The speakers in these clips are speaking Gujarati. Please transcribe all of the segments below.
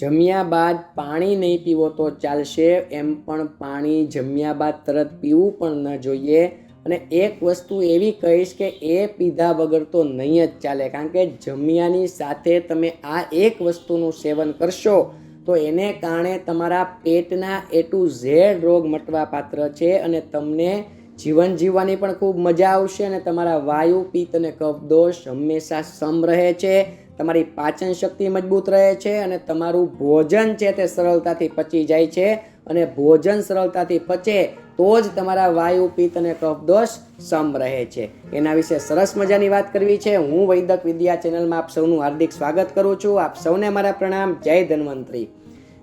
જમ્યા બાદ પાણી નહીં પીવો તો ચાલશે એમ પણ પાણી જમ્યા બાદ તરત પીવું પણ ન જોઈએ. અને એક વસ્તુ એવી કહીશ કે એ પીધા વગર તો નહીં જ ચાલે. કારણ કે જમ્યાની સાથે તમે આ એક વસ્તુનું સેવન કરશો તો એને કારણે તમારા પેટના એ ટુ ઝેડ રોગ મટવા પાત્ર છે અને તમને જીવન જીવવાની પણ ખૂબ મજા આવશે અને તમારા વાયુ, પિત્ત અને કફ દોષ હંમેશા સમ રહે છે. તમારી પાચન શક્તિ મજબૂત રહે છે અને તમારું ભોજન છે તે સરળતાથી પચી જાય છે. અને ભોજન સરળતાથી પચે તો જ તમારા વાયુ, પિત્ત અને કફદોષ સમ રહે છે. એના વિશે સરસ મજાની વાત કરવી છે. હું વૈદક વિદ્યા ચેનલમાં આપ સૌનું હાર્દિક સ્વાગત કરું છું. આપ સૌને મારા પ્રણામ. જય ધન્વંતરી.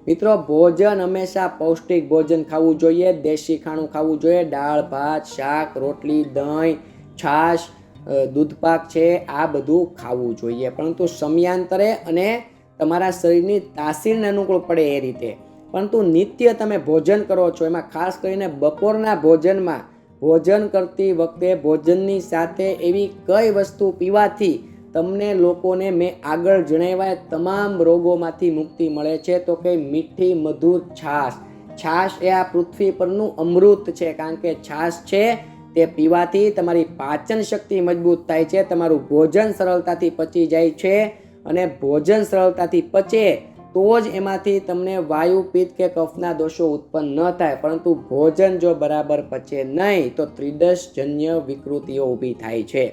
મિત્રો, ભોજન હંમેશા પૌષ્ટિક ભોજન ખાવું જોઈએ. દેશી ખાણું ખાવું જોઈએ. દાળ, ભાત, શાક, રોટલી, દહીં, છાશ દૂધપાક છે, આ બધું ખાવું જોઈએ. પરંતુ સમયાંતરે અને તમારા શરીરની તાસીરને અનુકૂળ પડે એ રીતે. પરંતુ નિત્ય તમે ભોજન કરો છો, એમાં ખાસ કરીને બપોરના ભોજનમાં ભોજન કરતી વખતે ભોજનની સાથે એવી કઈ વસ્તુ પીવાથી તમને લોકોને મેં આગળ જણાવ્યા, તમામ રોગોમાંથી મુક્તિ મળે છે. તો કે મીઠી, મધુર છાશ. છાશ એ આ પૃથ્વી પરનું અમૃત છે, કારણ કે છાશ છે તે પીવાથી તમારી પાચન શક્તિ મજબૂત થાય છે, તમારું ભોજન સરળતાથી પચી જાય છે અને ભોજન સરળતાથી પચે તો જ એમાંથી તમને વાયુ, પિત્ત કે કફના દોષો ઉત્પન્ન ન થાય. પરંતુ ભોજન જો બરાબર પચે નહીં, તો ત્રિદશજન્ય વિકૃતિઓ ઊભી થાય છે.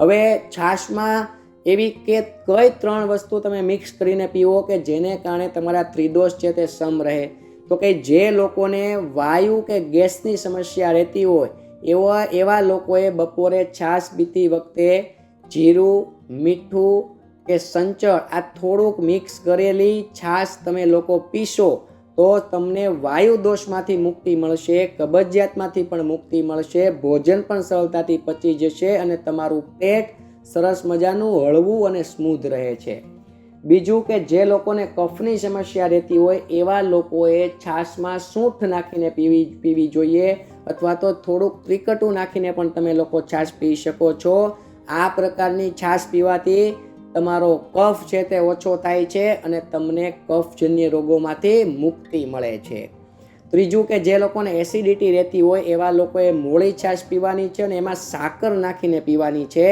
હવે છાશમાં એવી કે કઈ ત્રણ વસ્તુ તમે મિક્સ કરીને પીવો કે જેને કારણે તમારા ત્રિદોષ છે તે સમ રહે? તો કે જે લોકોને વાયુ કે ગેસની સમસ્યા રહેતી હોય એવા એવા લોકોએ બપોરે છાશ પીતી વખતે જીરું, મીઠું કે સંચળ આ થોડુંક મિક્સ કરેલી છાશ તમે લોકો પીશો તો તમને વાયુ દોષમાંથી મુક્તિ મળશે, કબજિયાતમાંથી પણ મુક્તિ મળશે, ભોજન પણ સરળતાથી પચી જશે અને તમારું પેટ સરસ મજાનું હળવું અને સ્મૂધ રહે છે. બીજું કે જે લોકોને કફની સમસ્યા રહેતી હોય એવા લોકોએ છાશમાં સૂંઠ નાખીને પીવી પીવી જોઈએ અથવા તો થોડુંક ત્રિકટું નાખીને પણ તમે લોકો છાશ પી શકો છો. આ પ્રકારની છાશ પીવાથી તમારો કફ છે તે ઓછો થાય છે અને તમને કફજન્ય રોગોમાંથી મુક્તિ મળે છે. ત્રીજું કે જે લોકોને એસિડિટી રહેતી હોય એવા લોકોએ મોળી છાશ પીવાની છે અને એમાં સાકર નાખીને પીવાની છે.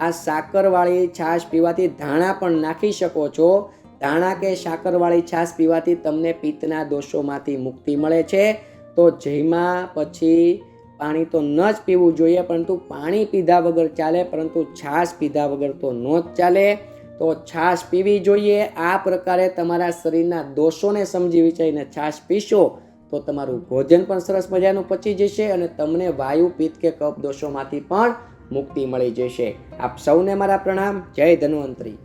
આ સાકરવાળી છાશ પીવાથી ધાણા પણ નાખી શકો છો. ધાણા કે સાકરવાળી છાશ પીવાથી તમને પિત્તના દોષોમાંથી મુક્તિ મળે છે. તો જેમાં પછી પાણી તો ન જ પીવું જોઈએ, પરંતુ પાણી પીધા વગર ચાલે, પરંતુ છાશ પીધા વગર તો ન જ ચાલે. તો છાશ પીવી જોઈએ. આ પ્રકારે તમારા શરીરના દોષોને સમજી વિચારીને છાશ પીશો તો તમારું ભોજન પણ સરસ મજાનું પચી જશે અને તમને વાયુ, પિત્ત કે કફ દોષોમાંથી પણ મુક્તિ મળી જશે. આપ સૌને મારા પ્રણામ. જય ધન્વંતરી.